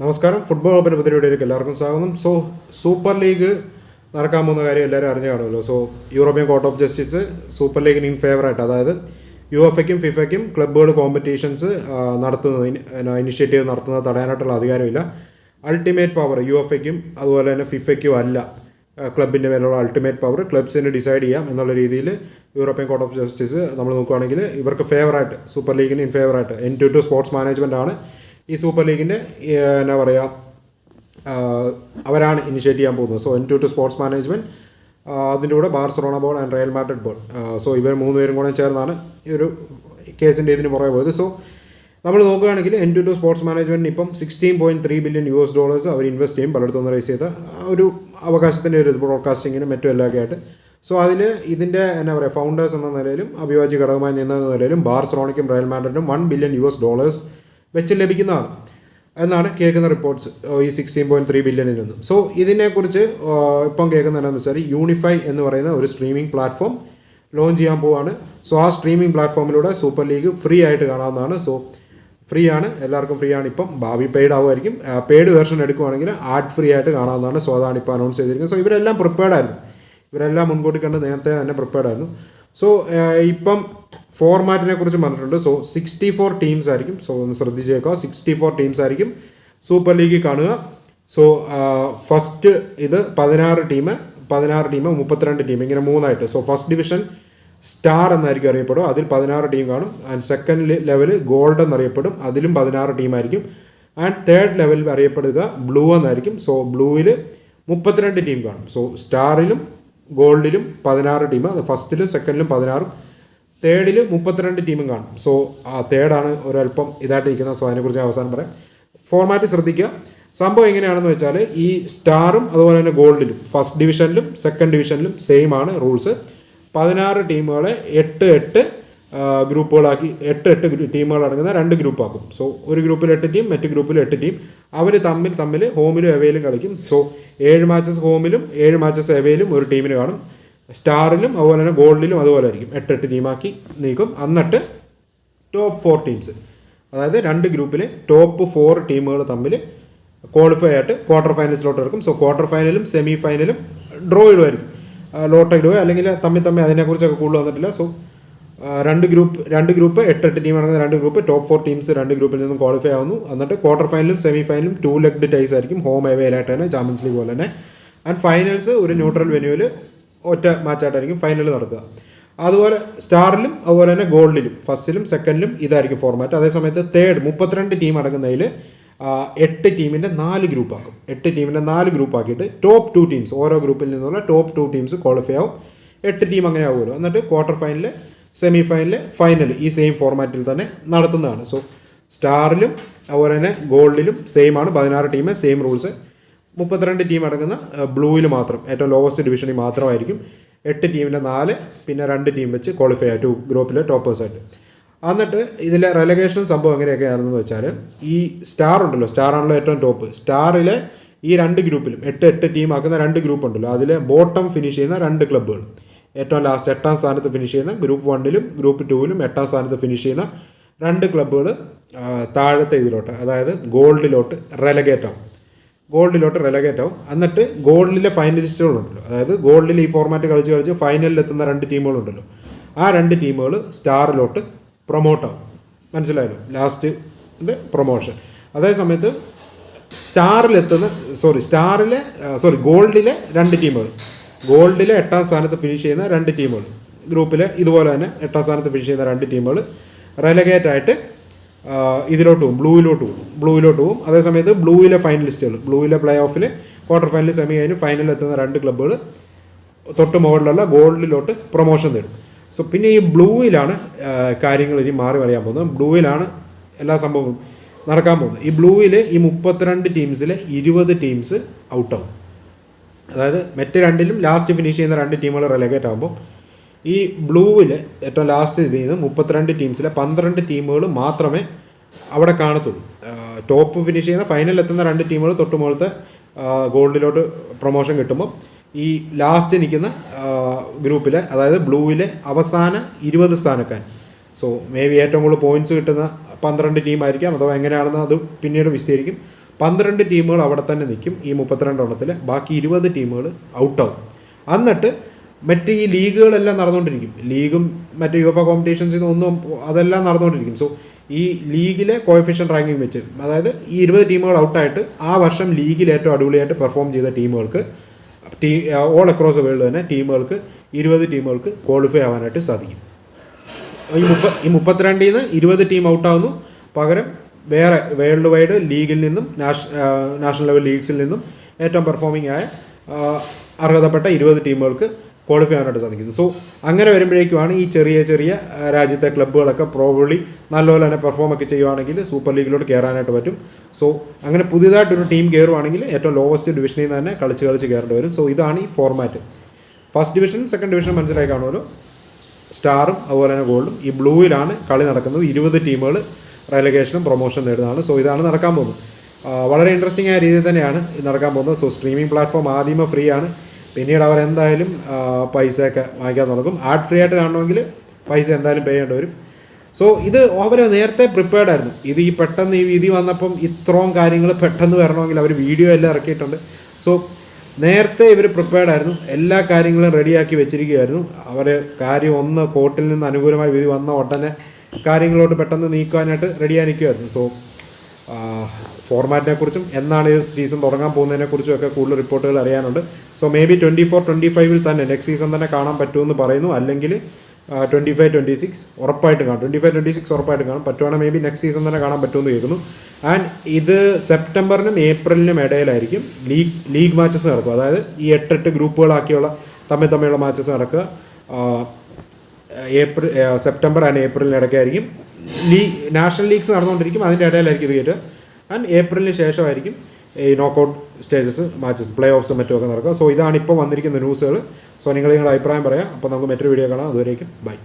നമസ്കാരം. ഫുട്ബോൾ പദ്ധതിയിലേക്ക് എല്ലാവർക്കും സ്വാഗതം. സോ സൂപ്പർ ലീഗ് നടക്കാൻ പോകുന്ന കാര്യം എല്ലാവരും അറിഞ്ഞു കാണുമല്ലോ. So European Court of Justice super ലീഗിന് ഇൻ ഫേവറായിട്ട് അതായത് യു എഫ് എക്കും ഫിഫയ്ക്കും ക്ലബ്ബുകൾ കോമ്പറ്റീഷൻസ് നടത്തുന്നത് ഇനിഷ്യേറ്റീവ് നടത്തുന്നത് തടയാനായിട്ടുള്ള അധികാരമില്ല. അൾട്ടിമേറ്റ് പവർ യു എഫ് എക്കും അതുപോലെ തന്നെ ഫിഫയ്ക്കും അല്ല ക്ലബിന്റെ മേലുള്ള അൾട്ടിമേറ്റ് പവർ ക്ലബ്സിന് ഡിസൈഡ് ചെയ്യാം എന്നുള്ള രീതിയിൽ യൂറോപ്യൻ കോർട്ട് ഓഫ് ജസ്റ്റിസ് നമ്മൾ നോക്കുകയാണെങ്കിൽ ഇവർക്ക് ഫേവറായിട്ട് സൂപ്പർ ലീഗിന് in ഫേവറായിട്ട് N two two sports management ആണ് ഈ സൂപ്പർ ലീഗിന്റെ എന്നാ പറയുക അവരാണ് ഇനിഷ്യേറ്റ് ചെയ്യാൻ പോകുന്നത്. So N two two sports management അതിന്റെ കൂടെ Barcelona ball and Real Madrid ball so ഇവർ മൂന്ന് പേരും കൂടെ ചേർന്നാണ് ഈ ഒരു കേസിന്റെ ഇതിന് പുറകെ പോയത്. സോ നമ്മൾ നോക്കുകയാണെങ്കിൽ എൻ ടു ടു സ്പോർട്സ് മാനേജ്മെന്റിന് ഇപ്പം sixteen point three billion U S dollars അവർ ഇൻവെസ്റ്റ് ചെയ്യും പലയിടത്തുനിന്ന് റേസ് ചെയ്ത ഒരു അവകാശത്തിന്റെ ഒരു ബ്രോഡ്കാസ്റ്റിങ്ങിനും മറ്റും എല്ലാമൊക്കെ ആയിട്ട്. സോ അതിൽ ഇതിന്റെ എന്നാ പറയുക ഫൗണ്ടേഴ്സ് എന്ന നിലയിലും അഭിവാജ്യ ഘടകമായി നിന്ന നിലയിലും ബാർസറോണിക്കും Real മാഡ്രിഡിനും one billion U S dollars വെച്ച് ലഭിക്കുന്നതാണ്. എന്നാണ് കേൾക്കുന്ന റിപ്പോർട്ട്സ് ഈ സിക്സ്റ്റീൻ പോയിന്റ് ത്രീ ബില്യണിൽ നിന്നും. സോ ഇതിനെക്കുറിച്ച് ഇപ്പം കേൾക്കുന്ന എന്താണെന്ന് വെച്ചാൽ യൂണിഫൈ എന്ന് പറയുന്ന ഒരു സ്ട്രീമിംഗ് പ്ലാറ്റ്ഫോം ലോഞ്ച് ചെയ്യാൻ പോവാണ്. സോ ആ സ്ട്രീമിംഗ് പ്ലാറ്റ്ഫോമിലൂടെ സൂപ്പർ ലീഗ് ഫ്രീ ആയിട്ട് കാണാവുന്നതാണ്. സോ ഫ്രീ ആണ്. എല്ലാവർക്കും ഫ്രീ ആണ്. ഇപ്പം ഭാവി പെയ്ഡ് ആവുമായിരിക്കും. പെയ്ഡ് വേർഷൻ എടുക്കുവാണെങ്കിൽ ആഡ് ഫ്രീ ആയിട്ട് കാണാവുന്നതാണ്. സോ അതാണ് ഇപ്പോൾ അനൗൺസ് ചെയ്തിരിക്കുന്നത്. സോ ഇവരെല്ലാം പ്രിപ്പയർഡ് ആയിരുന്നു. ഇവരെല്ലാം മുൻകൂട്ടി കണ്ട് നേരത്തെ തന്നെ പ്രിപ്പയർഡ് ആയിരുന്നു. സോ ഇപ്പം ഫോർമാറ്റിനെ കുറിച്ച് പറഞ്ഞിട്ടുണ്ട്. സോ സിക്സ്റ്റി ഫോർ ടീംസ് ആയിരിക്കും. സോ ഒന്ന് ശ്രദ്ധിച്ചേക്കുക. സിക്സ്റ്റി ഫോർ ടീംസ് ആയിരിക്കും സൂപ്പർ ലീഗ് കാണുക. സോ ഫസ്റ്റ് ഇത് പതിനാറ് ടീം പതിനാറ് ടീം മുപ്പത്തിരണ്ട് ടീം ഇങ്ങനെ മൂന്നായിട്ട്. സോ ഫസ്റ്റ് ഡിവിഷൻ സ്റ്റാർ എന്നായിരിക്കും അറിയപ്പെടും അതിൽ പതിനാറ് ടീം കാണും. ആൻഡ് സെക്കൻഡ് ലെവൽ ഗോൾഡ് എന്നറിയപ്പെടും. അതിലും പതിനാറ് ടീമായിരിക്കും ആൻഡ് തേർഡ് ലെവലിൽ അറിയപ്പെടുക ബ്ലൂ എന്നായിരിക്കും. സോ ബ്ലൂവിൽ മുപ്പത്തിരണ്ട് ടീം കാണും. സോ സ്റ്റാറിലും ഗോൾഡിലും പതിനാറ് ടീം അത് ഫസ്റ്റിലും സെക്കൻഡിലും പതിനാറും തേർഡിൽ മുപ്പത്തിരണ്ട് ടീമും കാണും. സോ ആ തേർഡാണ് ഒരല്പം ഇതായിട്ട് നിൽക്കുന്നത് സോ അതിനെക്കുറിച്ച് അവസാനം പറയാം. ഫോർമാറ്റ് ശ്രദ്ധിക്കുക. സംഭവം എങ്ങനെയാണെന്ന് വെച്ചാൽ ഈ സ്റ്റാറും അതുപോലെ തന്നെ ഗോൾഡിലും ഫസ്റ്റ് ഡിവിഷനിലും സെക്കൻഡ് ഡിവിഷനിലും സെയിം ആണ് റൂൾസ് പതിനാറ് ടീമുകളെ എട്ട് എട്ട് ഗ്രൂപ്പുകളാക്കി എട്ട് എട്ട് ടീമുകൾ അടങ്ങുന്ന രണ്ട് ഗ്രൂപ്പാക്കും. സോ ഒരു ഗ്രൂപ്പിൽ എട്ട് ടീം മറ്റു ഗ്രൂപ്പിൽ എട്ട് ടീം. അവർ തമ്മിൽ തമ്മിൽ ഹോമിലും എവയിലും കളിക്കും. സോ ഏഴ് മാച്ചസ് ഹോമിലും ഏഴ് മാച്ചസ് എവയിലും ഒരു ടീമിന് കാണും. സ്റ്റാറിലും അതുപോലെ തന്നെ ഗോൾഡിലും അതുപോലെ ആയിരിക്കും. എട്ട് എട്ട് ടീമാക്കി നീക്കും. എന്നിട്ട് ടോപ്പ് ഫോർ ടീംസ് അതായത് രണ്ട് ഗ്രൂപ്പിലെ ടോപ്പ് ഫോർ ടീമുകൾ തമ്മിൽ ക്വാളിഫൈ ആയിട്ട് ക്വാർട്ടർ ഫൈനൽസിലോട്ട് ഇറക്കും. സോ ക്വാർട്ടർ ഫൈനലും സെമി ഫൈനലും ഡ്രോ ഇടുമായിരിക്കും ലോട്ട് ഇടുകയോ അല്ലെങ്കിൽ തമ്മിൽ തമ്മിൽ അതിനെക്കുറിച്ചൊക്കെ കൂടുതൽ വന്നിട്ടില്ല. സോ രണ്ട് ഗ്രൂപ്പ് രണ്ട് ഗ്രൂപ്പ് എട്ട് ടീം അടങ്ങുന്ന രണ്ട് ഗ്രൂപ്പ് ടോപ്പ് ഫോർ ടീംസ് രണ്ട് ഗ്രൂപ്പിൽ നിന്നും ക്വാളിഫൈ ആവുന്നു. എന്നിട്ട് ക്വാർട്ടർ ഫൈനലും സെമി ഫൈനലും ടു ലെഗ്ഡ് ടൈസ് ആയിരിക്കും ഹോം എവേലായിട്ട് തന്നെ ചാമ്പ്യൻസ് ലീഗ് പോലെ തന്നെ. ആൻഡ് ഫൈനൽസ് ഒരു ന്യൂട്രൽ വെന്യൂവിൽ ഒറ്റ മാച്ചായിട്ടായിരിക്കും ഫൈനൽ നടക്കുക. അതുപോലെ സ്റ്റാറിലും അതുപോലെ തന്നെ ഗോൾഡിലും ഫസ്റ്റിലും സെക്കൻഡിലും ഇതായിരിക്കും ഫോർമാറ്റ് അതേസമയത്ത് തേർഡ് മുപ്പത്തിരണ്ട് ടീം അടങ്ങുന്നതിൽ എട്ട് ടീമിന്റെ നാല് ഗ്രൂപ്പാക്കും എട്ട് ടീമിന്റെ നാല് ഗ്രൂപ്പാക്കിയിട്ട് ടോപ്പ് ടു ടീംസ് ഓരോ ഗ്രൂപ്പിൽ നിന്നുള്ള ടോപ്പ് ടു ടീംസ് ക്വാളിഫൈ ആവും. എട്ട് ടീം അങ്ങനെ ആവുമല്ലോ. എന്നിട്ട് quarter final semi final final ഈ സെയിം ഫോർമാറ്റിൽ തന്നെ നടത്തുന്നതാണ്. സോ സ്റ്റാറിലും അതുപോലെ തന്നെ ഗോൾഡിലും സെയിം ആണ്. പതിനാറ് ടീം സെയിം റൂൾസ് മുപ്പത്തിരണ്ട് ടീം അടങ്ങുന്ന ബ്ലൂവിൽ മാത്രം ഏറ്റവും ലോവസ്റ്റ് ഡിവിഷനിൽ മാത്രമായിരിക്കും. എട്ട് ടീമിന്റെ നാല് പിന്നെ രണ്ട് ടീം വെച്ച് ക്വാളിഫൈ ആയി ടു ഗ്രൂപ്പിലെ ടോപ്പേഴ്സായിട്ട് എന്നിട്ട് ഇതിലെ റെലഗേഷൻ സംഭവം എങ്ങനെയൊക്കെ ആണെന്ന് വെച്ചാൽ ഈ സ്റ്റാർ ഉണ്ടല്ലോ സ്റ്റാർ ആണല്ലോ ഏറ്റവും ടോപ്പ് സ്റ്റാറിലെ ഈ രണ്ട് ഗ്രൂപ്പിലും എട്ട് എട്ട് ടീം ആക്കുന്ന രണ്ട് ഗ്രൂപ്പ് ഉണ്ടല്ലോ അതിൽ ബോട്ടം ഫിനിഷ് ചെയ്യുന്ന രണ്ട് ക്ലബ്ബുകൾ ഏറ്റവും ലാസ്റ്റ് എട്ടാം സ്ഥാനത്ത് ഫിനിഷ് ചെയ്യുന്ന ഗ്രൂപ്പ് വണ്ണിലും ഗ്രൂപ്പ് ടൂവിലും എട്ടാം സ്ഥാനത്ത് ഫിനിഷ് ചെയ്യുന്ന രണ്ട് ക്ലബ്ബുകൾ താഴത്തെ ഇതിലോട്ട് അതായത് ഗോൾഡിലോട്ട് റെലഗേറ്റ് ആവും. ഗോൾഡിലോട്ട് റെലഗേറ്റ് ആവും. എന്നിട്ട് ഗോൾഡിലെ ഫൈനലിസ്റ്റുകളുണ്ടല്ലോ അതായത് ഗോൾഡിൽ ഈ ഫോർമാറ്റ് കളിച്ച് കളിച്ച് ഫൈനലിൽ എത്തുന്ന രണ്ട് ടീമുകളുണ്ടല്ലോ ആ രണ്ട് ടീമുകൾ സ്റ്റാറിലോട്ട് പ്രൊമോട്ട് ആവും. മനസ്സിലായല്ലോ? ലാസ്റ്റ് ഇത് പ്രൊമോഷൻ അതേ സമയത്ത് സ്റ്റാറിലെത്തുന്ന സോറി സ്റ്റാറിലെ സോറി ഗോൾഡിലെ രണ്ട് ടീമുകൾ ഗോൾഡിലെ എട്ടാം സ്ഥാനത്ത് ഫിനിഷ് ചെയ്യുന്ന രണ്ട് ടീമുകൾ ഗ്രൂപ്പിൽ ഇതുപോലെ തന്നെ എട്ടാം സ്ഥാനത്ത് ഫിനിഷ് ചെയ്യുന്ന രണ്ട് ടീമുകൾ റെലഗേറ്റ് ആയിട്ട് ഇതിലോട്ട് പോകും ബ്ലൂവിലോട്ട് പോകും. ബ്ലൂവിലോട്ട് പോകും. അതേസമയത്ത് ബ്ലൂവിലെ ഫൈനലിസ്റ്റുകൾ ബ്ലൂവിലെ പ്ലേ ഓഫിൽ ക്വാർട്ടർ ഫൈനൽ സെമി കഴിഞ്ഞ് ഫൈനലിൽ എത്തുന്ന രണ്ട് ക്ലബ്ബുകൾ തൊട്ട് മുകളിലുള്ള ഗോൾഡിലോട്ട് പ്രൊമോഷൻ നേടും സോ പിന്നെ ഈ ബ്ലൂവിലാണ് കാര്യങ്ങൾ ഇനി മാറി വരാൻ പോകുന്നത്. ബ്ലൂവിലാണ് എല്ലാ സംഭവവും നടക്കാൻ പോകുന്നത്. ഈ ബ്ലൂവിൽ ഈ മുപ്പത്തിരണ്ട് ടീംസിലെ ഇരുപത് ടീംസ് ഔട്ടാവും അതായത് മറ്റ് രണ്ടിലും ലാസ്റ്റ് ഫിനിഷ് ചെയ്യുന്ന രണ്ട് ടീമുകൾ റെലഗേറ്റ് ആകുമ്പോൾ ഈ ബ്ലൂവിൽ ഏറ്റവും ലാസ്റ്റ് ഇത് ചെയ്യുന്ന മുപ്പത്തിരണ്ട് ടീംസിലെ പന്ത്രണ്ട് ടീമുകൾ മാത്രമേ അവിടെ കാണത്തുള്ളൂ. ടോപ്പ് ഫിനിഷ് ചെയ്യുന്ന ഫൈനലിൽ എത്തുന്ന രണ്ട് ടീമുകൾ തൊട്ട് മുകളിലത്തെ ഗോൾഡിലോട്ട് പ്രൊമോഷൻ കിട്ടുമ്പോൾ ഈ ലാസ്റ്റ് നിൽക്കുന്ന ഗ്രൂപ്പിലെ അതായത് ബ്ലൂവിലെ അവസാന ഇരുപത് സ്ഥാനക്കാർ. സോ മേ ബി ഏറ്റവും കൂടുതൽ പോയിന്റ്സ് കിട്ടുന്ന പന്ത്രണ്ട് ടീമായിരിക്കാം അഥവാ എങ്ങനെയാണെന്ന് അത് പിന്നീട് വിശദീകരിക്കും. പന്ത്രണ്ട് ടീമുകൾ അവിടെ തന്നെ നിൽക്കും. ഈ മുപ്പത്തിരണ്ട് എണ്ണത്തിൽ ബാക്കി ഇരുപത് ടീമുകൾ ഔട്ടാവും എന്നിട്ട് മറ്റ് ഈ ലീഗുകളെല്ലാം നടന്നുകൊണ്ടിരിക്കും. ലീഗും മറ്റ് യുവ കോമ്പറ്റീഷൻസിൽ ഒന്നും അതെല്ലാം നടന്നുകൊണ്ടിരിക്കും. സോ ഈ ലീഗിലെ കോയഫിഷ്യൻ റാങ്കിങ് വെച്ച് അതായത് ഈ ഇരുപത് ടീമുകൾ ഔട്ടായിട്ട് ആ വർഷം ലീഗിൽ ഏറ്റവും അടിപൊളിയായിട്ട് പെർഫോം ചെയ്ത ടീമുകൾക്ക് ടീ ഓൾ അക്രോസ് വേൾഡ് തന്നെ ടീമുകൾക്ക് ഇരുപത് ടീമുകൾക്ക് ക്വാളിഫൈ ആവാനായിട്ട് സാധിക്കും. ഈ മുപ്പ ഈ മുപ്പത്തിരണ്ടിൽ നിന്ന് ഇരുപത് ടീം ഔട്ടാവുന്നു പകരം വേറെ വേൾഡ് വൈഡ് ലീഗിൽ നിന്നും നാഷ- നാഷണൽ ലെവൽ ലീഗ്സിൽ നിന്നും ഏറ്റവും പെർഫോമിംഗ് ആയ അർഹതപ്പെട്ട ഇരുപത് ടീമുകൾക്ക് ക്വാളിഫൈ ആവാനായിട്ട് സാധിക്കുന്നു. സോ അങ്ങനെ വരുമ്പോഴേക്കുമാണ് ഈ ചെറിയ ചെറിയ രാജ്യത്തെ ക്ലബ്ബുകളൊക്കെ പ്രോബബ്ലി നല്ലപോലെ തന്നെ പെർഫോം ഒക്കെ ചെയ്യുവാണെങ്കിൽ സൂപ്പർ ലീഗിലോട്ട് കയറാനായിട്ട് പറ്റും. സോ അങ്ങനെ പുതിയതായിട്ടൊരു ടീം കയറുവാണെങ്കിൽ ഏറ്റവും ലോവസ്റ്റ് ഡിവിഷനിൽ നിന്ന് തന്നെ കളിച്ച് കളിച്ച് കയറേണ്ടി വരും. സോ ഇതാണ് ഈ format first division second division മനസ്സിലായി കാണുമല്ലോ. സ്റ്റാറും അതുപോലെ തന്നെ ഗോൾഡും ഈ ബ്ലൂയിലാണ് കളി നടക്കുന്നത്. ഇരുപത് ടീമുകൾ റെലഗേഷനും പ്രൊമോഷൻ നേടുന്നതാണ്. സോ ഇതാണ് നടക്കാൻ പോകുന്നത്. വളരെ ഇൻട്രസ്റ്റിംഗ് ആയ രീതിയിൽ തന്നെയാണ് ഇത് നടക്കാൻ പോകുന്നത്. സോ സ്ട്രീമിംഗ് പ്ലാറ്റ്ഫോം ആദ്യമേ ഫ്രീ ആണ് പിന്നീട് അവർ എന്തായാലും പൈസയൊക്കെ വാങ്ങിക്കാൻ തുടങ്ങും. ആഡ് ഫ്രീ ആയിട്ട് കാണണമെങ്കിൽ പൈസ എന്തായാലും പേ ചെയ്യേണ്ടി വരും. സോ ഇത് അവർ നേരത്തെ പ്രിപ്പയർഡ് ആയിരുന്നു. ഇത് ഈ പെട്ടെന്ന് ഈ വിധി വന്നപ്പം ഇത്രയും കാര്യങ്ങൾ പെട്ടെന്ന് വരണമെങ്കിൽ അവർ വീഡിയോ എല്ലാം ഇറക്കിയിട്ടുണ്ട്. സോ നേരത്തെ ഇവർ പ്രിപ്പയർഡ് ആയിരുന്നു. എല്ലാ കാര്യങ്ങളും റെഡിയാക്കി വെച്ചിരിക്കുകയായിരുന്നു. അവർ കാര്യം ഒന്ന് കോർട്ടിൽ നിന്ന് അനുകൂലമായി വിധി വന്ന ഉടനെ കാര്യങ്ങളോട്ട് പെട്ടെന്ന് നീക്കുവാനായിട്ട് റെഡിയായി നിൽക്കുമായിരുന്നു സോ ഫോർമാറ്റിനെ കുറിച്ചും എന്നാണ് ഈ സീസൺ തുടങ്ങാൻ പോകുന്നതിനെ കുറിച്ചും ഒക്കെ കൂടുതൽ റിപ്പോർട്ടുകൾ അറിയാനുണ്ട്. So maybe twenty four twenty ഫൈവിൽ തന്നെ നെക്സ്റ്റ് സീസൺ തന്നെ കാണാൻ പറ്റുമെന്ന് പറയുന്നു. അല്ലെങ്കിൽ ട്വന്റി ഫൈവ് ട്വന്റി സിക്സ് ഉറപ്പായിട്ടും കാണും. ട്വന്റി ഫൈവ് ട്വന്റി സിക്സ് ഉറപ്പായിട്ടും കാണും. പറ്റുവാണെങ്കിൽ മേ ബി നെക്സ്റ്റ് സീസൺ തന്നെ കാണാൻ പറ്റുമെന്ന് കേൾക്കുന്നു. ആൻഡ് ഇത് സെപ്റ്റംബറിനും ഏപ്രിലിനും ഇടയിലായിരിക്കും ലീഗ് ലീഗ് മാച്ചസ് നടക്കും അതായത് ഈ എട്ടെട്ട് ഗ്രൂപ്പുകളാക്കിയുള്ള തമ്മിൽ തമ്മിലുള്ള മാച്ചസ് നടക്കുക. ഏപ്രിൽ സെപ്റ്റംബർ ആൻഡ് ഏപ്രിലിന് ഇടയ്ക്കായിരിക്കും. ലീ നാഷണൽ ലീഗ്സ് നടന്നുകൊണ്ടിരിക്കും. അതിന്റെ ഇടയിലായിരിക്കും ഇത് കേട്ട് ആൻഡ് ഏപ്രിലിന് ശേഷമായിരിക്കും ഈ നോക്കൗട്ട് സ്റ്റേജസ് മാച്ചസ് പ്ലേ ഓഫ്സും മറ്റുമൊക്കെ നടക്കുക. സോ ഇതാണ് ഇപ്പോൾ വന്നിരിക്കുന്ന ന്യൂസുകൾ സോ നിങ്ങൾ നിങ്ങളുടെ അഭിപ്രായം പറയാം. അപ്പോൾ നമുക്ക് മറ്റൊരു വീഡിയോ കാണാം. അതുവരേക്കും ബൈ